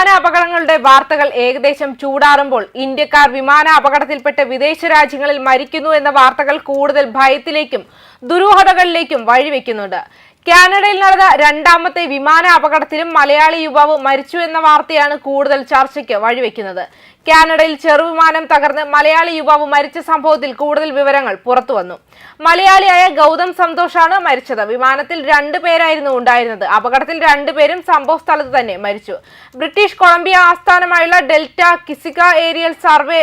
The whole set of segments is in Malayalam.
വിമാന അപകടങ്ങളുടെ വാർത്തകൾ ഏകദേശം ചൂടാറുമ്പോൾ ഇന്ത്യക്കാർ വിമാന അപകടത്തിൽപ്പെട്ട് വിദേശ രാജ്യങ്ങളിൽ മരിക്കുന്നു എന്ന വാർത്തകൾ കൂടുതൽ ഭയത്തിലേക്കും ദുരൂഹതകളിലേക്കും വഴിവെക്കുന്നുണ്ട്. കാനഡയിൽ നടന്ന രണ്ടാമത്തെ വിമാന അപകടത്തിലും മലയാളി യുവാവ് മരിച്ചു എന്ന വാർത്തയാണ് കൂടുതൽ ചർച്ചയ്ക്ക് വഴിവെക്കുന്നത്. കാനഡയിൽ ചെറുവിമാനം തകർന്ന് മലയാളി യുവാവ് മരിച്ച സംഭവത്തിൽ കൂടുതൽ വിവരങ്ങൾ പുറത്തുവന്നു മലയാളിയായ ഗൗതം സന്തോഷാണ് മരിച്ചത്. വിമാനത്തിൽ രണ്ടു പേരായിരുന്നു ഉണ്ടായിരുന്നത്. അപകടത്തിൽ രണ്ടുപേരും സംഭവ സ്ഥലത്ത് തന്നെ മരിച്ചു. ബ്രിട്ടീഷ് കൊളംബിയ ആസ്ഥാനമായുള്ള ഡെൽറ്റ കിസിക ഏരിയൽ സർവേ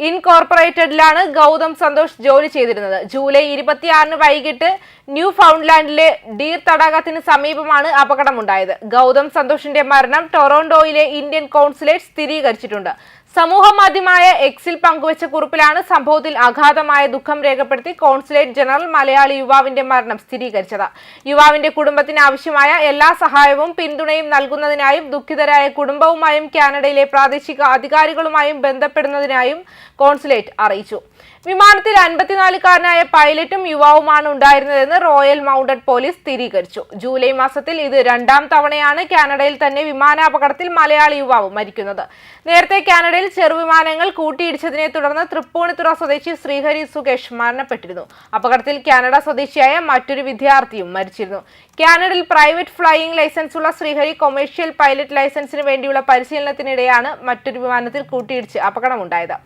ഇൻകോർപ്പറേറ്റഡിലാണ് ഗൗതം സന്തോഷ് ജോലി ചെയ്തിരുന്നത്. ജൂലൈ ഇരുപത്തിയാറിന് വൈകിട്ട് ന്യൂ ഫൗണ്ട്ലാൻഡിലെ ഡീർ തടാകത്തിന് സമീപമാണ് അപകടമുണ്ടായത്. ഗൗതം സന്തോഷിന്റെ മരണം ടൊറോണ്ടോയിലെ ഇന്ത്യൻ കോൺസുലേറ്റ് സ്ഥിരീകരിച്ചിട്ടുണ്ട്. സമൂഹ മാധ്യമമായ എക്സിൽ പങ്കുവച്ച കുറിപ്പിലാണ് സംഭവത്തിൽ അഗാധമായ ദുഃഖം രേഖപ്പെടുത്തി കോൺസുലേറ്റ് ജനറൽ മലയാളി യുവാവിന്റെ മരണം സ്ഥിരീകരിച്ചത്. യുവാവിന്റെ കുടുംബത്തിന് ആവശ്യമായ എല്ലാ സഹായവും പിന്തുണയും നൽകുന്നതിനായും ദുഃഖിതരായ കുടുംബവുമായും കാനഡയിലെ പ്രാദേശിക അധികാരികളുമായും ബന്ധപ്പെടുന്നതിനായും കോൺസുലേറ്റ് അറിയിച്ചു. വിമാനത്തിൽ അൻപത്തിനാലുകാരനായ പൈലറ്റും യുവാവുമാണ് ഉണ്ടായിരുന്നതെന്ന് റോയൽ മൗണ്ടഡ് പോലീസ് സ്ഥിരീകരിച്ചു. ജൂലൈ മാസത്തിൽ ഇത് രണ്ടാം തവണയാണ് കാനഡയിൽ തന്നെ വിമാനാപകടത്തിൽ മലയാളി യുവാവ് മരിക്കുന്നത്. നേരത്തെ കാനഡയിൽ ചെറുവിമാനങ്ങൾ കൂട്ടിയിടിച്ചതിനെ തുടർന്ന് തൃപ്പൂണിത്തുറ സ്വദേശി ശ്രീഹരി സുകേഷ് മരണപ്പെട്ടിരുന്നു. അപകടത്തിൽ കാനഡ സ്വദേശിയായ മറ്റൊരു വിദ്യാർത്ഥിയും മരിച്ചിരുന്നു. കാനഡയിൽ പ്രൈവറ്റ് ഫ്ലൈയിംഗ് ലൈസൻസ് ഉള്ള ശ്രീഹരി കൊമേഴ്ഷ്യൽ പൈലറ്റ് ലൈസൻസിന് വേണ്ടിയുള്ള പരിശീലനത്തിനിടെയാണ് മറ്റൊരു വിമാനത്തിൽ കൂട്ടിയിടിച്ച് അപകടമുണ്ടായത്.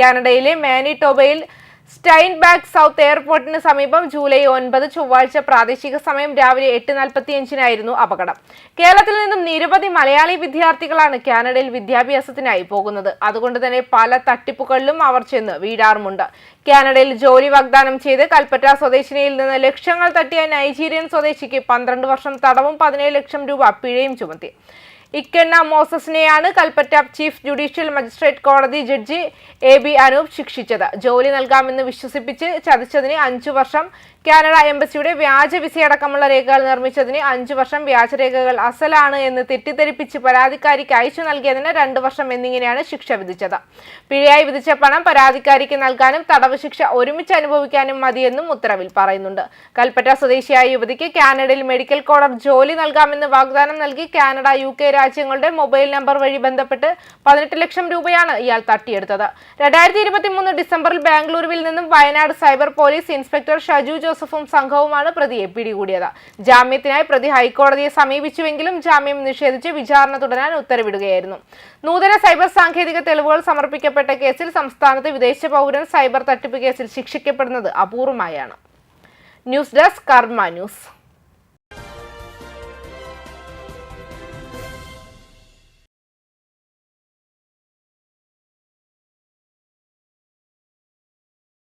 കാനഡയിലെ മാനിറ്റോബയിൽ സ്റ്റൈൻബാഗ് സൗത്ത് എയർപോർട്ടിന് സമീപം ജൂലൈ ഒൻപത് ചൊവ്വാഴ്ച പ്രാദേശിക സമയം രാവിലെ എട്ട് നാൽപ്പത്തിയഞ്ചിനായിരുന്നു അപകടം. കേരളത്തിൽ നിന്നും നിരവധി മലയാളി വിദ്യാർത്ഥികളാണ് കാനഡയിൽ വിദ്യാഭ്യാസത്തിനായി പോകുന്നത്. അതുകൊണ്ട് തന്നെ പല തട്ടിപ്പുകളിലും അവർ ചെന്ന് വീഴാറുമുണ്ട്. കാനഡയിൽ ജോലി വാഗ്ദാനം ചെയ്ത് കൽപ്പറ്റ സ്വദേശിനിയിൽ നിന്ന് ലക്ഷങ്ങൾ തട്ടിയ നൈജീരിയൻ സ്വദേശിക്ക് പന്ത്രണ്ട് വർഷം തടവും പതിനേഴ് ലക്ഷം രൂപ പിഴയും ചുമത്തി. ഇക്കെണ്ണ മോസസിനെയാണ് കൽപ്പറ്റ ചീഫ് ജുഡീഷ്യൽ മജിസ്ട്രേറ്റ് കോടതി ജഡ്ജി എ ബി അനൂപ് ശിക്ഷിച്ചത്. ജോലി നൽകാമെന്ന് വിശ്വസിപ്പിച്ച് ചതിച്ചതിന് അഞ്ചു വർഷം. കാനഡ എംബസിയുടെ വ്യാജ വിസയടക്കമുള്ള രേഖകൾ നിർമ്മിച്ചതിന് അഞ്ചു വർഷം വ്യാജരേഖകൾ അസലാണ് എന്ന് തെറ്റിദ്ധരിപ്പിച്ച് പരാതിക്കാരിക്ക് അയച്ചു നൽകിയതിന് രണ്ടു വർഷം എന്നിങ്ങനെയാണ് ശിക്ഷ വിധിച്ചത്. പിഴയായി വിധിച്ച പണം പരാതിക്കാരിക്ക് നൽകാനും തടവ് ശിക്ഷ ഒരുമിച്ച് അനുഭവിക്കാനും മതിയെന്നും ഉത്തരവിൽ പറയുന്നുണ്ട്. കൽപ്പറ്റ സ്വദേശിയായ യുവതിക്ക് കാനഡയിൽ മെഡിക്കൽ കോളർ ജോലി നൽകാമെന്ന് വാഗ്ദാനം നൽകി കാനഡ യു കെ രാജ്യങ്ങളുടെ മൊബൈൽ നമ്പർ വഴി ബന്ധപ്പെട്ട് പതിനെട്ട് ലക്ഷം രൂപയാണ് ഇയാൾ തട്ടിയെടുത്തത്. രണ്ടായിരത്തി ഇരുപത്തി മൂന്ന് ഡിസംബറിൽ ബാംഗ്ലൂരുവിൽ നിന്നും Wayanad cyber police inspector Shaju ജോസഫും സംഘവുമാണ് പ്രതിയെ പിടികൂടിയത്. ജാമ്യത്തിനായി പ്രതി ഹൈക്കോടതിയെ സമീപിച്ചുവെങ്കിലും ജാമ്യം നിഷേധിച്ച് വിചാരണ തുടരാൻ ഉത്തരവിടുകയായിരുന്നു. നൂതന സൈബർ സാങ്കേതിക തെളിവുകൾ സമർപ്പിക്കപ്പെട്ട കേസിൽ സംസ്ഥാനത്ത് വിദേശ പൗരൻ സൈബർ തട്ടിപ്പ് കേസിൽ ശിക്ഷിക്കപ്പെടുന്നത് അപൂർവമായാണ്. News desk Karma news.